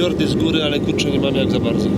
komendy z góry, ale kurczę nie mam jak za bardzo.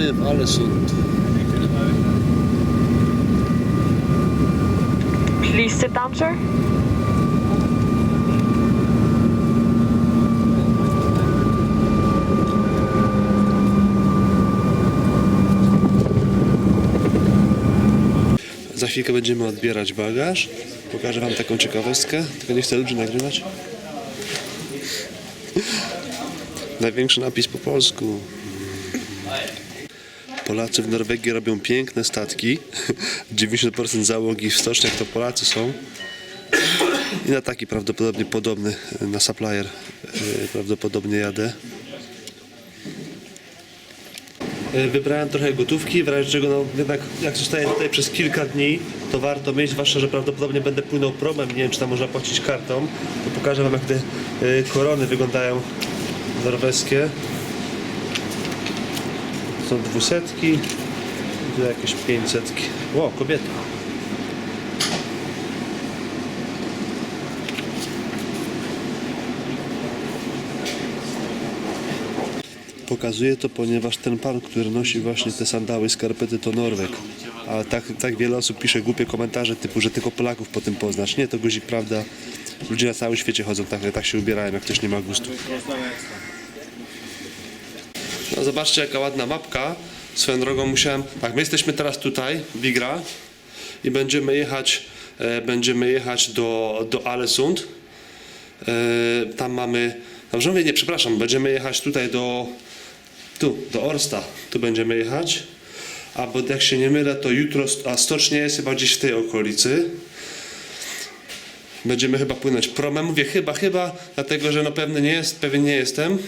Lądujemy w Alesund. Please sit down, sir. Za chwilkę będziemy odbierać bagaż. Pokażę Wam taką ciekawostkę, tylko nie chcę ludzi nagrywać. Największy napis po polsku. Polacy w Norwegii robią piękne statki. 90% załogi w stoczniach to Polacy są. I na taki prawdopodobnie podobny, na supplier yy, prawdopodobnie jadę. E, Wybrałem trochę gotówki, w razie czego no, jednak jak zostaję tutaj przez kilka dni, to warto mieć, zwłaszcza, że prawdopodobnie będę płynął promem, nie wiem czy tam można płacić kartą, to pokażę Wam jak te e, korony wyglądają norweskie. Są dwusetki, i tu jakieś pięćsetki. Ło, kobieta. Pokazuję to, ponieważ ten pan, który nosi właśnie te sandały, skarpety, to Norweg. A tak, tak wiele osób pisze głupie komentarze typu, że tylko Polaków po tym poznasz. Nie, to guzik prawda. Ludzie na całym świecie chodzą tak, tak się ubierają, jak ktoś nie ma gustu. Zobaczcie jaka ładna mapka. Swoją drogą musiałem... Tak, my jesteśmy teraz tutaj, Bigra i będziemy jechać, e, będziemy jechać do, do Alesund. E, tam mamy... Dobrze mówię, nie, przepraszam, będziemy jechać tutaj do... Tu, do Orsta. Tu będziemy jechać. A bo jak się nie mylę, to jutro, a stocznie jest chyba gdzieś w tej okolicy. Będziemy chyba płynąć promem. Mówię chyba, chyba, dlatego że no pewny nie jest, pewien nie jestem.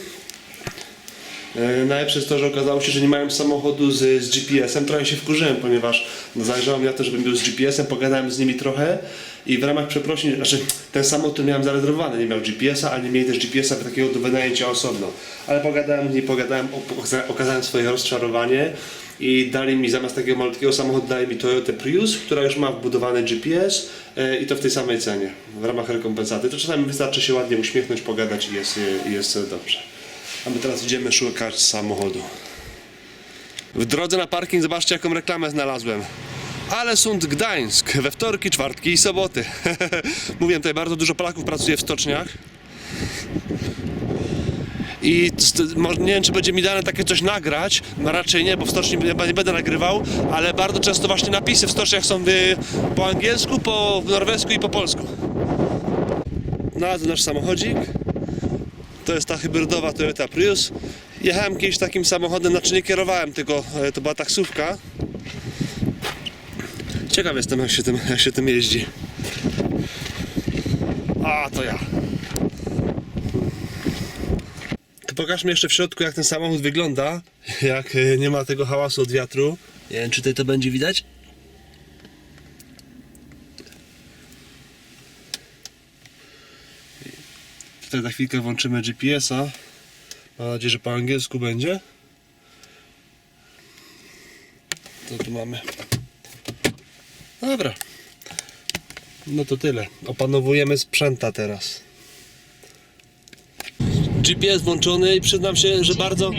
E, Najlepsze jest to, że okazało się, że nie mają samochodu z, z GPS-em. Trochę się wkurzyłem, ponieważ no, zależało mi na to, żebym był z GPS-em, pogadałem z nimi trochę i w ramach przeprosin, znaczy ten samochód, miałem zarezerwowany, nie miał GPS-a, ale nie mieli też GPS-a takiego do wynajęcia osobno. Ale pogadałem z nimi, pogadałem, oka- okazałem swoje rozczarowanie i dali mi zamiast takiego malutkiego samochodu, dali mi Toyota Prius, która już ma wbudowany GPS e, i to w tej samej cenie, w ramach rekompensaty. To czasami wystarczy się ładnie uśmiechnąć, pogadać i jest, jest dobrze. A my teraz idziemy szukać samochodu. W drodze na parking zobaczcie jaką reklamę znalazłem. Ale Sund Gdańsk we wtorki, czwartki i soboty. Mówiłem, tutaj bardzo dużo Polaków pracuje w stoczniach. I nie wiem, czy będzie mi dane takie coś nagrać. No raczej nie, bo w stoczni nie będę nagrywał, ale bardzo często właśnie napisy w stoczniach są po angielsku, po norwesku i po polsku. Znalazłem nasz samochodzik. To jest ta hybrydowa Toyota Prius. Jechałem kiedyś takim samochodem, znaczy nie kierowałem, tylko e, to była taksówka. Ciekaw jestem, jak się tym, jak się tym jeździ. A, to ja. To pokażmy jeszcze w środku, jak ten samochód wygląda. Jak e, nie ma tego hałasu od wiatru. Nie wiem, czy tutaj to będzie widać. Tutaj za chwilkę włączymy GPS-a. Mam nadzieję, że po angielsku będzie. Co tu mamy? Dobra. No to tyle. Opanowujemy sprzęta teraz. GPS włączony i przyznam się, że bardzo...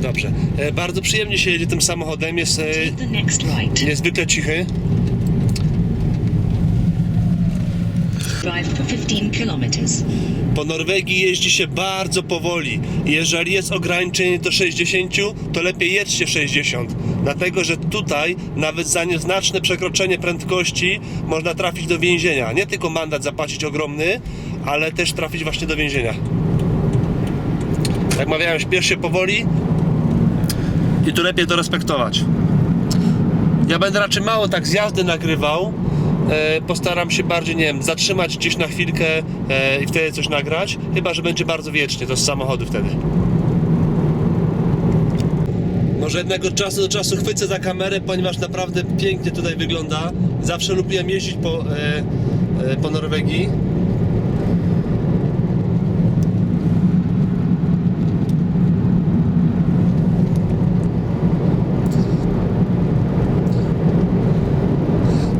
Dobrze. E, bardzo przyjemnie się jedzie tym samochodem. Jest e, niezwykle cichy. Drive for 15 kilometers. Po Norwegii jeździ się bardzo powoli. Jeżeli jest ograniczenie do 60, to lepiej jedźcie 60. Dlatego, że tutaj nawet za nieznaczne przekroczenie prędkości można trafić do więzienia. Nie tylko mandat zapłacić ogromny, ale też trafić właśnie do więzienia. Jak mawiałem, śpiesz się powoli i tu lepiej to respektować. Ja będę raczej mało tak z jazdy nagrywał. E, postaram się bardziej, nie wiem, zatrzymać gdzieś na chwilkę e, i wtedy coś nagrać. Chyba, że będzie bardzo wiecznie, to z samochodu wtedy. Może jednego czasu do czasu chwycę za kamerę, ponieważ naprawdę pięknie tutaj wygląda. Zawsze lubiłem jeździć po, e, po Norwegii.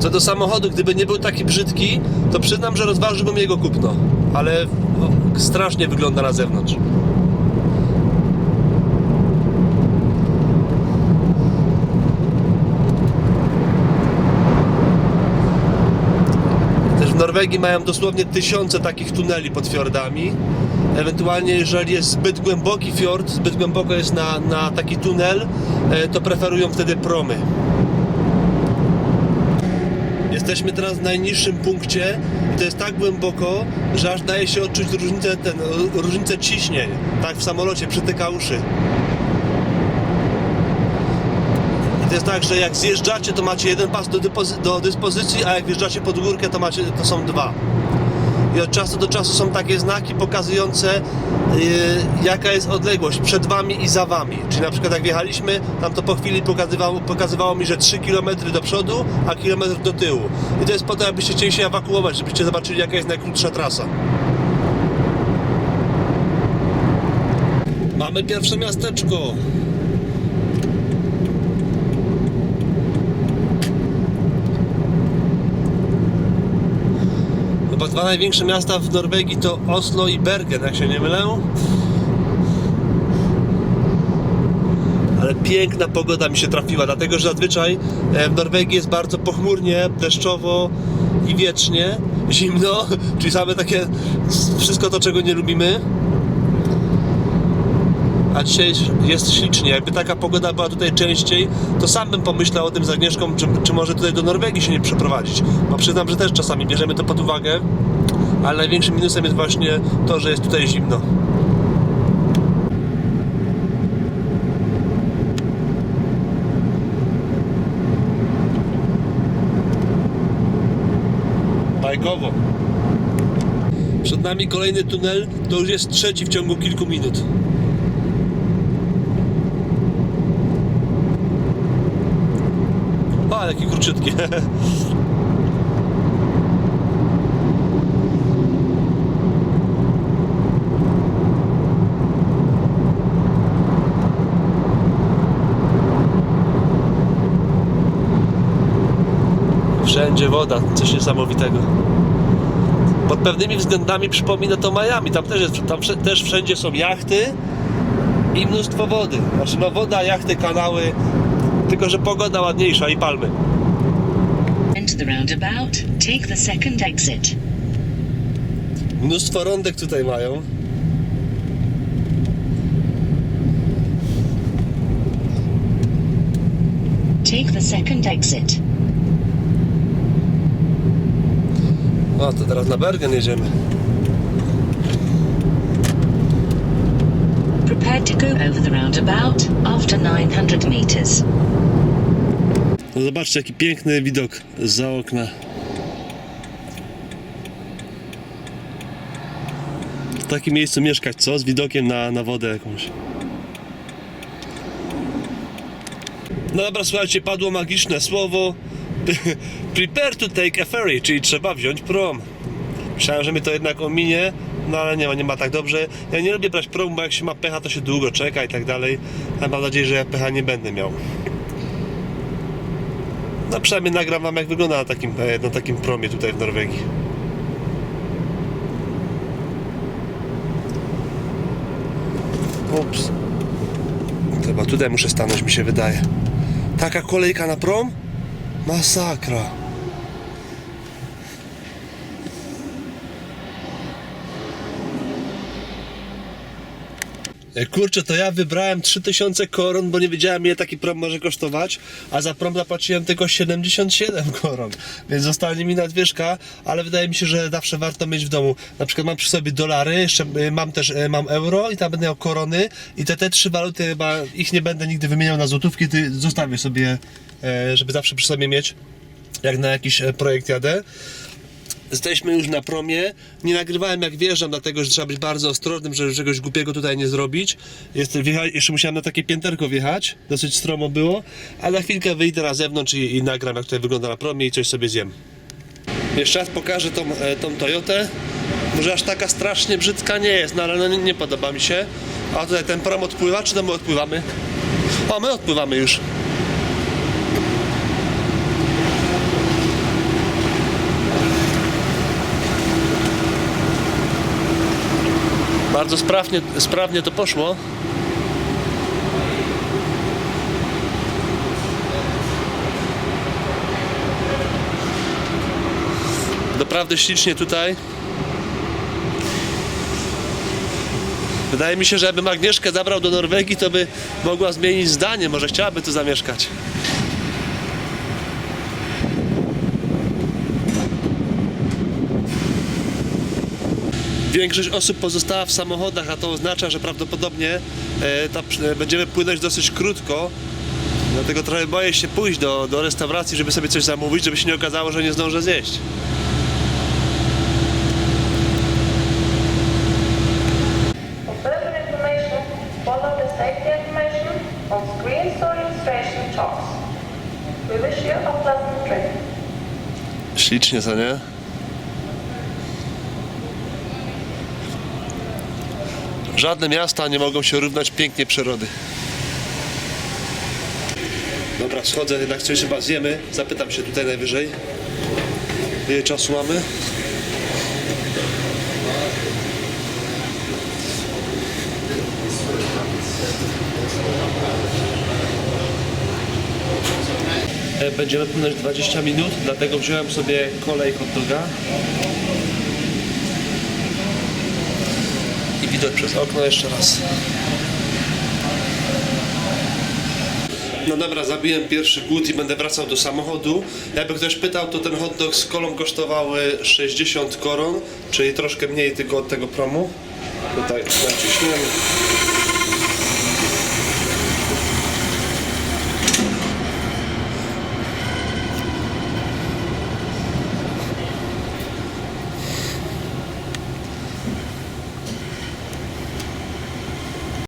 Co do samochodu, gdyby nie był taki brzydki, to przyznam, że rozważyłbym jego kupno. Ale o, strasznie wygląda na zewnątrz. Też w Norwegii mają dosłownie tysiące takich tuneli pod fiordami. Ewentualnie, jeżeli jest zbyt głęboki fiord, zbyt głęboko jest na, na taki tunel, e, to preferują wtedy promy. Jesteśmy teraz w najniższym punkcie i to jest tak głęboko, że aż daje się odczuć różnicę, ten, różnicę ciśnień. Tak w samolocie przytyka uszy. I to jest tak, że jak zjeżdżacie, to macie jeden pas do, do dyspozycji, a jak wjeżdżacie pod górkę, to, macie, to są dwa. I od czasu do czasu są takie znaki pokazujące, yy, jaka jest odległość przed wami i za wami. Czyli na przykład jak wjechaliśmy, tam to po chwili pokazywało, pokazywało mi, że 3 km do przodu, a kilometr do tyłu. I to jest po to, abyście chcieli się ewakuować, żebyście zobaczyli, jaka jest najkrótsza trasa. Mamy pierwsze miasteczko. Dwa największe miasta w Norwegii to Oslo i Bergen, jak się nie mylę. Ale piękna pogoda mi się trafiła, dlatego że zazwyczaj e, w Norwegii jest bardzo pochmurnie, deszczowo i wiecznie, zimno, czyli same takie wszystko to, czego nie lubimy. A dzisiaj jest ślicznie. Jakby taka pogoda była tutaj częściej, to sam bym pomyślał o tym z Agnieszką, czy, czy może tutaj do Norwegii się nie przeprowadzić. Bo przyznam, że też czasami bierzemy to pod uwagę, ale największym minusem jest właśnie to, że jest tutaj zimno. Bajkowo. Przed nami kolejny tunel, to już jest trzeci w ciągu kilku minut. Jakie króciutkie. Wszędzie woda, coś niesamowitego. Pod pewnymi względami przypomina to Miami. Tam też, jest, tam też wszędzie są jachty i mnóstwo wody. Znaczy no woda, jachty, kanały, tylko że pogoda ładniejsza i palmy. Enter the roundabout. Take the second exit. Mnóstwo rądek tutaj mają. Take the second exit. O, to teraz na Bergen jedziemy. Prepare to go over the roundabout after 900 meters. No zobaczcie, jaki piękny widok za okna. W takim miejscu mieszkać, co? Z widokiem na, na wodę jakąś. No dobra, słuchajcie, padło magiczne słowo. Prepare to take a ferry, czyli trzeba wziąć prom. Myślałem, że mnie to jednak ominie, no ale nie ma, nie ma tak dobrze. Ja nie lubię brać promu, bo jak się ma pecha, to się długo czeka i tak dalej. A mam nadzieję, że ja pecha nie będę miał. No przynajmniej nagram wam jak wygląda na takim, na takim promie tutaj w Norwegii. Ups. Chyba tutaj muszę stanąć, mi się wydaje. Taka kolejka na prom? Masakra. Kurczę, to ja wybrałem 3000 koron, bo nie wiedziałem ile taki prom może kosztować, a za prom zapłaciłem tylko 77 koron, więc zostanie mi nadwyżka, ale wydaje mi się, że zawsze warto mieć w domu. Na przykład mam przy sobie dolary, jeszcze e, mam też e, mam euro i tam będę miał korony i te, te trzy waluty chyba ich nie będę nigdy wymieniał na złotówki, ty zostawię sobie, e, żeby zawsze przy sobie mieć, jak na jakiś e, projekt jadę. Jesteśmy już na promie. Nie nagrywałem jak wjeżdżam, dlatego że trzeba być bardzo ostrożnym, żeby czegoś głupiego tutaj nie zrobić. Jest, wjecha- jeszcze musiałem na takie pięterko wjechać, dosyć stromo było, ale na chwilkę wyjdę na zewnątrz i, i nagram jak tutaj wygląda na promie i coś sobie zjem. Jeszcze raz pokażę tą, e, tą Toyotę. Może aż taka strasznie brzydka nie jest, no ale no nie, nie podoba mi się. A tutaj ten prom odpływa, czy to my odpływamy? O, my odpływamy już. Bardzo sprawnie, sprawnie to poszło. Doprawdy ślicznie tutaj. Wydaje mi się, że jakbym Agnieszkę zabrał do Norwegii, to by mogła zmienić zdanie. Może chciałaby tu zamieszkać. Większość osób pozostała w samochodach, a to oznacza, że prawdopodobnie e, ta, e, będziemy płynąć dosyć krótko. Dlatego trochę boję się pójść do, do restauracji, żeby sobie coś zamówić, żeby się nie okazało, że nie zdążę zjeść. For further information, Żadne miasta nie mogą się równać pięknie przyrody. Dobra, schodzę, jednak coś chyba zjemy. Zapytam się tutaj najwyżej. Ile czasu mamy? E, Będziemy płynąć 20 minut, dlatego wziąłem sobie kolej hot doga. I widok przez okno jeszcze raz. No dobra, zabiłem pierwszy głód i będę wracał do samochodu. Jakby ktoś pytał, to ten hot dog z kolą kosztowały 60 koron, czyli troszkę mniej tylko od tego promu. Tutaj naciśniemy.